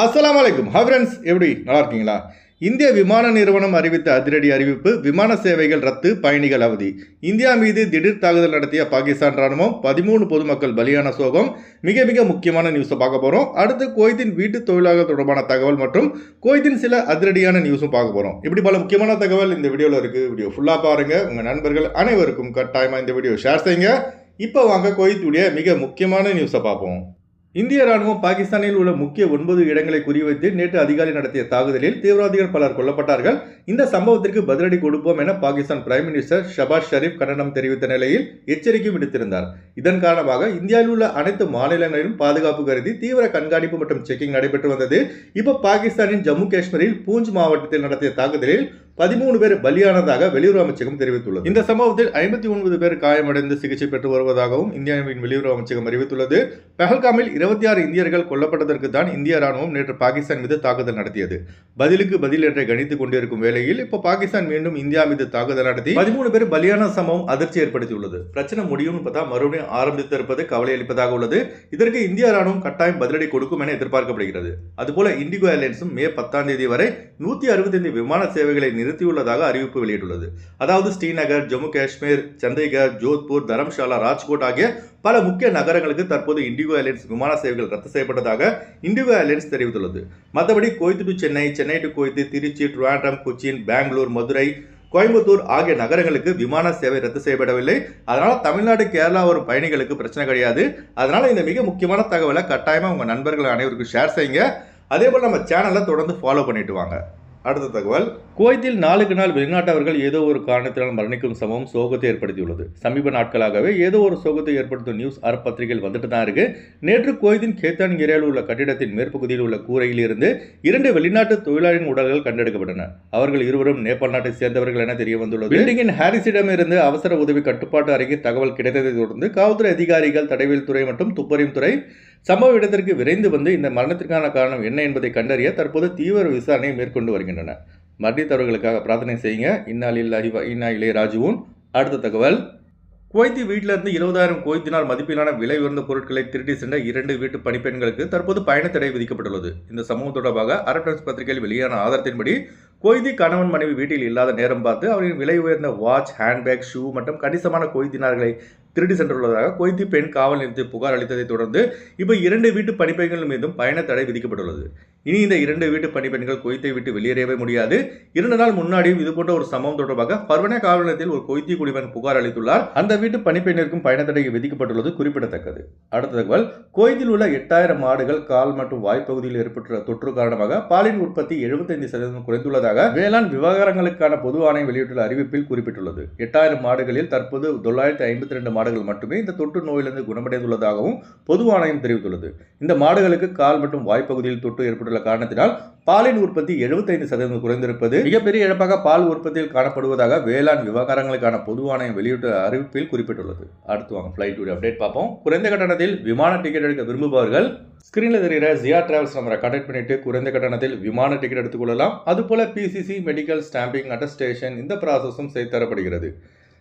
அஸ்லாம் வலைக்கும் ஹை எப்படி? நல்லா இருக்கீங்களா? இந்திய விமான நிறுவனம் அறிவித்த அதிரடி அறிவிப்பு விமான சேவைகள் ரத்து பயணிகள் அவதி. இந்தியா மீது திடீர் தாக்குதல் நடத்திய பாகிஸ்தான் ராணுவம் பதிமூணு பொதுமக்கள் பலியான சோகம். மிக மிக முக்கியமான நியூஸை பார்க்க போகிறோம் அடுத்து கோயத்தின் வீட்டு தொழிலாளர் தொடர்பான தகவல் மற்றும் கோயத்தின் சில அதிரடியான நியூஸும் பார்க்க போகிறோம் இப்படி பல முக்கியமான தகவல் இந்த வீடியோவில் இருக்குது வீடியோ ஃபுல்லாக பாருங்கள் உங்கள் நண்பர்கள் அனைவருக்கும் கட்டாயமாக இந்த வீடியோ ஷேர் செய்யுங்க. இப்போ வாங்க கோயத்துடைய மிக முக்கியமான நியூஸை பார்ப்போம். இந்திய ராணுவம் பாகிஸ்தானில் உள்ள முக்கிய ஒன்பது இடங்களை குறிவைத்து நேற்று அதிகாரி நடத்திய தாக்குதலில் தீவிரவாதிகள் பலர் கொல்லப்பட்டார்கள். இந்த சம்பவத்திற்கு பதிலடி கொடுப்போம் என பாகிஸ்தான் பிரைம் மினிஸ்டர் ஷபாஸ் ஷரீப் கண்டனம் தெரிவித்த நிலையில் எச்சரிக்கை விடுத்திருந்தார். இதன் காரணமாக இந்தியாவில் உள்ள அனைத்து மாநிலங்களிலும் பாதுகாப்பு கருதி தீவிர கண்காணிப்பு மற்றும் செக்கிங் நடைபெற்று வந்தது. இப்போ பாகிஸ்தானின் ஜம்மு காஷ்மீரில் பூஞ்ச் மாவட்டத்தில் நடத்திய தாக்குதலில் பதிமூணு பேர் பலியானதாக வெளியுறவு அமைச்சகம் தெரிவித்துள்ளது. இந்த சம்பவத்தில் ஐம்பத்தி ஒன்பது பேர் காயமடைந்து சிகிச்சை பெற்று வருவதாகவும் இந்தியாவின் வெளியுறவு அமைச்சகம் அறிவித்துள்ளது. பெஹல்காமில் இருபத்தி ஆறு இந்தியர்கள் கொல்லப்பட்டதற்கு தான் இந்திய ராணுவம் நேற்று பாகிஸ்தான் மீது தாக்குதல் நடத்தியது. பதிலுக்கு பதில் என்றை கணித்துக் கொண்டிருக்கும் வேளையில் இப்போ பாகிஸ்தான் மீண்டும் இந்தியா மீது தாக்குதல் நடத்தி பதிமூணு பேர் பலியான சம்பவம் அதிர்ச்சி ஏற்படுத்தியுள்ளது. பிரச்சனை முடியும்னு பார்த்தா மறுபடியும் ஆரம்பித்திருப்பது கவலை அளிப்பதாக உள்ளது. இதற்கு இந்திய ராணுவம் கட்டாயம் பதிலடி கொடுக்கும் என எதிர்பார்க்கப்படுகிறது. அதுபோல இண்டிகோ ஏர்லைன்ஸும் மே பத்தாம் தேதி வரை நூத்தி அறுபத்தைந்து விமான சேவைகளை நிறுத்தியுள்ளதாக அறிவிப்பு வெளியிட்டுள்ளது. அதாவது ஸ்ரீநகர் ஜம்மு காஷ்மீர் சண்டிகர் ஜோத்பூர் தரம்ஷாலா ராஜ்கோட் ஆகிய பல முக்கிய நகரங்களுக்கு தற்போது இண்டிகோ ஏர்லைன்ஸ் விமான சேவைகள் ரத்து செய்யப்பட்டதாக இண்டிகோ ஏர்லைன்ஸ் தெரிவித்துள்ளது. மற்றபடி கோயத்து டு சென்னை சென்னை டு கோயத்து திருச்சி ட்ரிவாண்ட்ரம் கொச்சின் பெங்களூர் மதுரை கோயம்புத்தூர் ஆகிய நகரங்களுக்கு விமான சேவை ரத்து செய்யப்படவில்லை. அதனால் தமிழ்நாடு கேரளா வரும் பயணிகளுக்கு பிரச்சனை கிடையாது. அதனால் இந்த மிக முக்கியமான தகவலை கட்டாயமாக உங்கள் நண்பர்கள் அனைவருக்கும் ஷேர் செய்யுங்க. அதே போல் நம்ம சேனலை தொடர்ந்து ஃபாலோ பண்ணிட்டு வாங்க. அடுத்த தகவல். குவைத்தில் நாளுக்கு நாள் வெளிநாட்டவர்கள் ஏதோ ஒரு காரணத்தினால் மரணிக்கும் சம்பவம் சோகத்தை ஏற்படுத்தியுள்ளது. சமீப நாட்களாகவே ஏதோ ஒரு சோகத்தை ஏற்படுத்தும் நியூஸ் அறப்பத்திரிகையில் வந்துட்டு தான் இருக்கு. நேற்று குவைத்தின் கேத்தான் ஏரியாவில் உள்ள கட்டிடத்தின் மேற்பகுதியில் உள்ள கூரையில் இருந்து இரண்டு வெளிநாட்டு தொழிலாளியின் உடல்கள் கண்டெடுக்கப்பட்டன. அவர்கள் இருவரும் நேபாள் நாட்டை சேர்ந்தவர்கள் என தெரிய வந்துள்ளது பில்டிங்கின் ஹாரிஸிடம் இருந்து அவசர உதவி கட்டுப்பாட்டு அறைக்கு தகவல் கிடைத்ததை தொடர்ந்து காவல்துறை அதிகாரிகள் தடவியல் துறை மற்றும் துப்பறியும் துறை சம்பவ இடத்திற்கு விரைந்து வந்து இந்த மரணத்திற்கான காரணம் என்ன என்பதை கண்டறிய தற்போது தீவிர விசாரணையை மேற்கொண்டு வருகின்றன மரணித்தவர்களுக்காக பிரார்த்தனை செய்யுங்க. இந்நாளில் அறிவா இன்னா இளையராஜுவும் அடுத்த தகவல். குவைத்தி வீட்டிலிருந்து இருபதாயிரம் குவைத்தினால் மதிப்பிலான விலை உயர்ந்த பொருட்களை திருடி சென்ற இரண்டு வீட்டு பணிப்பெண்களுக்கு தற்போது பயண தடை விதிக்கப்பட்டுள்ளது. இந்த சம்பவம் தொடர்பாக அரப்டன்ஸ் பத்திரிகையில் வெளியான ஆதாரத்தின்படி கொய்தி கணவன் மனைவி வீட்டில் இல்லாத நேரம் பார்த்து அவரின் விலை உயர்ந்த வாட்ச் ஹேண்ட்பேக் ஷூ மற்றும் கணிசமான கொய்தினார்களை திருடி சென்றுள்ளதாக கொய்தி பெண் காவல் நிலையத்தில் புகார் அளித்ததை தொடர்ந்து இப்போ இரண்டு வீட்டு பணிப்பெண்கள் மீதும் பயண தடை விதிக்கப்பட்டுள்ளது. இனி இந்த இரண்டு வீட்டு பணிப்பெண்கள் கொய்த்தை விட்டு வெளியேறவே முடியாது. இரண்டு நாள் முன்னாடியும் இது போன்ற ஒரு சம்பவம் தொடர்பாக பர்வன காவல் நிலையத்தில் ஒரு கொய்த்தி குடிமகன் புகார் அளித்துள்ளார். அந்த வீட்டு பணிப்பெண்ணிற்கும் பயண தடை விதிக்கப்பட்டுள்ளது குறிப்பிடத்தக்கது. அடுத்த தகவல் கோயத்தில் உள்ள எட்டாயிரம் மாடுகள் கால் மற்றும் வாய்ப்பகுதியில் ஏற்பட்டுள்ள தொற்று காரணமாக பாலின் உற்பத்தி எழுபத்தைந்து சதவீதம் குறைந்துள்ளதாக வேளாண் விவகாரங்களுக்கான பொது ஆணையம் வெளியிட்டுள்ள அறிவிப்பில் குறிப்பிட்டுள்ளது. எட்டாயிரம் மாடுகளில் தற்போது தொள்ளாயிரத்தி ஐம்பத்தி ரெண்டு மாடுகள் மட்டுமே இந்த தொற்று நோயிலிருந்து குணமடைந்துள்ளதாகவும் பொது ஆணையம் தெரிவித்துள்ளது. இந்த மாடுகளுக்கு கால் மற்றும் வாய்ப்பகுதியில் தொற்று ஏற்பட்டுள்ள காரணத்தினால் பாலின் உற்பத்தி எழுபத்தைந்து சதவீதம் குறைந்திருப்பது மிகப்பெரிய இழப்பாக பால் உற்பத்தியில் காணப்படுவதாக வேளாண் விவகாரங்களுக்கான பொது ஆணையம் வெளியிட்ட அறிவிப்பில் குறிப்பிட்டுள்ளது. அடுத்து வாங்க ஃபிளைட் அப்டேட் பார்ப்போம். குறைந்த கட்டணத்தில் விமான டிக்கெட் எடுக்க விரும்புபவர்கள் ஸ்கிரீனில் தெரிகிற ஜியா டிராவல்ஸ் நம்பரை கான்டாக்ட் பண்ணிட்டு குறைந்த கட்டணத்தில் விமான டிக்கெட் எடுத்துக்கொள்ளலாம் அதுபோல பிசிசி மெடிக்கல் ஸ்டாம்பிங் அட்டஸ்டேஷன் இந்த ப்ராசஸும் செய்து தரப்படுகிறது.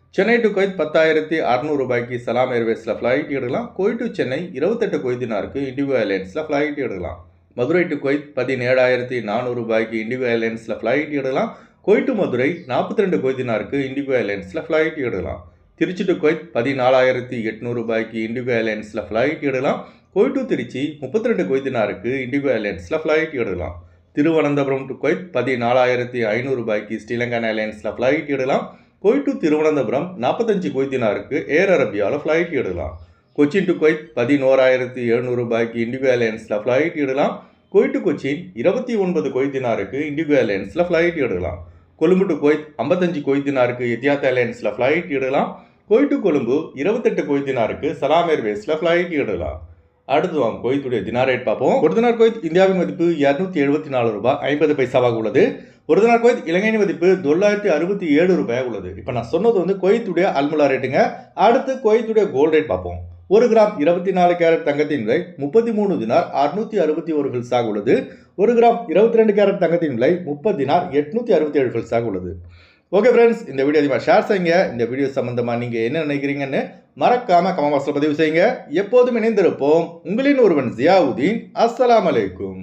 சென்னை டு கொய்த் பத்தாயிரத்தி அறநூறு ரூபாய்க்கு சலாம் ஏர்வேஸில் ஃப்ளைட் எடுக்கலாம். கோய் டு சென்னை இருபத்தெட்டு கொய்தினாருக்கு இண்டிகோ ஏர்லைன்ஸில் ஃப்ளைட் எடுக்கலாம். மதுரை டு குவைத் பதினேழாயிரத்தி நானூறு ரூபாய்க்கு இண்டிகோ ஏர்லைன்ஸில் ஃப்ளைட் எடுக்கலாம். கோய் டு மதுரை நாற்பத்தி ரெண்டு கொய்தினாருக்கு இண்டிகோ ஏர்லைன்ஸில் ஃப்ளைட் எடுக்கலாம். திருச்சி டு குவைத் பதினாலாயிரத்தி எட்நூறு ரூபாய்க்கு இண்டிகோ ஏர்லைன்ஸில் ஃப்ளைட் எடுக்கலாம். கோய் டு திருச்சி முப்பத்தி ரெண்டு கொய்தினாருக்கு இண்டிகோ ஏர்லைன்ஸில் ஃப்ளைட் எடுக்கலாம். திருவனந்தபுரம் டு குவைத் பதினாலாயிரத்தி ஐநூறு ரூபாய்க்கு ஸ்ரீலங்கன் ஏர்லைன்ஸில் ஃப்ளைட் எடுக்கலாம். கொய் டு திருவனந்தபுரம் நாற்பத்தஞ்சு கொய்தினாருக்கு ஏர் அரபியாவில் ஃப்ளைட் எடுக்கலாம். கொச்சின் டு குவைத் பதினோராயிரத்தி எழுநூறு ரூபாய்க்கு இண்டிகோ ஏர்லைன்ஸில் ஃப்ளைட் இடலாம் குவைட் டு கொச்சின் இருபத்தி ஒன்பது கொய்தினாருக்கு இண்டிகோ ஏர்லைன்ஸில் ஃப்ளைட் எடுக்கலாம். கொழும்பு டு குவைத் ஐம்பத்தஞ்சு கொய்தினாருக்கு எத்தியாத் ஏர்லைன்ஸில் ஃப்ளைட் எடுக்கலாம். குவைட் டு கொழும்பு இருபத்தெட்டு கொய்தினாருக்கு சலாம் ஏர்வேஸில் ஃப்ளைட் எடுக்கலாம். அடுத்து வாங்க கொய்த்துடைய தினார் ரேட் பார்ப்போம். ஒரு தினார் கோயத் இந்தியாவின் மதிப்பு இரநூத்தி எழுபத்தி நாலு ரூபாய் ஐம்பது பைசாவாக உள்ளது. ஒரு தினார் கோயத் இலங்கையின் மதிப்பு தொள்ளாயிரத்தி அறுபத்தி ஏழு ரூபாய் உள்ளது. இப்போ நான் சொன்னது வந்து கொய்த்துடைய அல்முலா ரேட்டுங்க. அடுத்து கொய்த்துடைய கோல்ட் ரேட் பார்ப்போம். ஒரு கிராம் இருபத்தி நாலு கேரட் தங்கத்தின் விலை முப்பத்தி மூணு தினார் அறுநூத்தி அறுபத்தி ஒரு ஹில்ஸாக உள்ளது. ஒரு கிராம் இருபத்தி ரெண்டு கேரட் தங்கத்தின் விலை முப்பது தினார் எட்நூத்தி அறுபத்தி ஏழு ஹில்ஸாக உள்ளது. ஓகே ஃப்ரெண்ட்ஸ் இந்த வீடியோ அதிகமாக ஷேர் செய்யுங்க. இந்த வீடியோ சம்மந்தமாக நீங்கள் என்ன நினைக்கிறீங்கன்னு மறக்காம கமெண்ட் பாக்ஸில் பதிவு செய்யுங்க. எப்போதும் இணைந்திருப்போம். உங்களின் ஒருவன் ஜியாவுதீன். அஸ்லாம் அலைக்கும்.